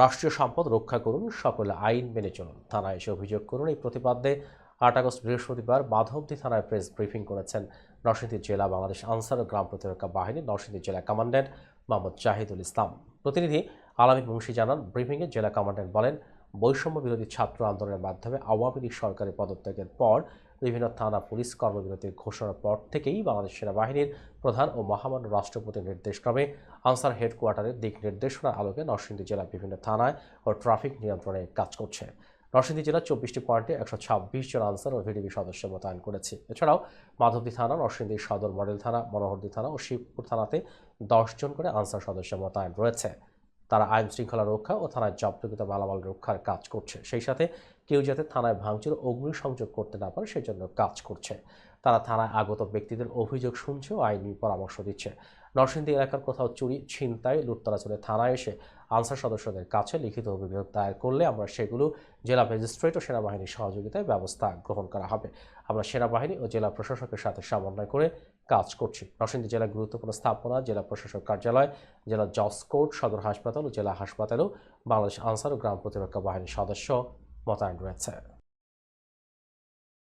রাষ্ট্রীয় সম্পদ রক্ষা করুন, সকলে আইন মেনে চলুন। থানায় এসে অভিযোগ করুন, এই প্রতিবাদে আট আগস্ট বৃহস্পতিবার মাধবদী থানায় প্রেস ব্রিফিং করেছেন নরসিংদী জেলা বাংলাদেশ আনসার ও গ্রাম প্রতিরক্ষা বাহিনী, নরসিংদী জেলা কমান্ড্যান্ট মোহাম্মদ জাহিদুল ইসলাম। প্রতিনিধি আলামিন মুন্সি জানান, ব্রিফিংয়ে জেলা কমান্ড্যান্ট বলেন বৈষম্য বিরোধী ছাত্র আন্দোলনের মাধ্যমে আওয়ামী লীগ সরকারের পদত্যাগের পর বিভিন্ন থানা পুলিশ কর্মবিরতির ঘোষণার পর থেকেই বাংলাদেশ সেনাবাহিনীর প্রধান ও মহামান্য রাষ্ট্রপতির নির্দেশক্রমে আনসার হেডকোয়ার্টারের দিক নির্দেশনার আলোকে নরসিংদী জেলার বিভিন্ন থানায় ও ট্রাফিক নিয়ন্ত্রণে কাজ করছে। নরসিংদী জেলার চব্বিশটি পয়েন্টে একশো ছাব্বিশ জন আনসার ও ভিডিবি সদস্য মোতায়েন করেছে। এছাড়াও মাধবদী থানা, নরসিংদী সদর মডেল থানা, মনোহরদী থানা ও শিবপুর থানাতে দশ জন করে আনসার সদস্য মোতায়েন রয়েছে। তারা আইন শৃঙ্খলা রক্ষা ও থানায় জব্দকৃত মালামাল রক্ষার কাজ করছে। সেই সাথে কেউ যাতে থানায় ভাঙচুর ও অগ্নিসংযোগ করতে না পারে, সেজন্য কাজ করছে। তারা থানায় আগত ব্যক্তিদের অভিযোগ শুনছে ও আইনি পরামর্শ দিচ্ছে। নরসিংদী এলাকার কোথাও চুরি, ছিনতাই লুটতরা চলে থানায় এসে আনসার সদস্যদের কাছে লিখিত অভিযোগ দায়ের করলে আমরা সেগুলো জেলা ম্যাজিস্ট্রেট ও সেনাবাহিনীর সহযোগিতায় ব্যবস্থা গ্রহণ করা হবে। আমরা সেনাবাহিনী ও জেলা প্রশাসকের সাথে সমন্বয় করে কাজ করছে। নরসিংদী জেলা গুরুত্বপূর্ণ স্থাপনা, জেলা প্রশাসক কার্যালয়, জেলা জজ কোর্ট, সদর হাসপাতাল ও জেলা হাসপাতালেও বাংলাদেশ আনসার ও গ্রাম প্রতিরক্ষা বাহিনীর সদস্য মোতায়েন রয়েছে।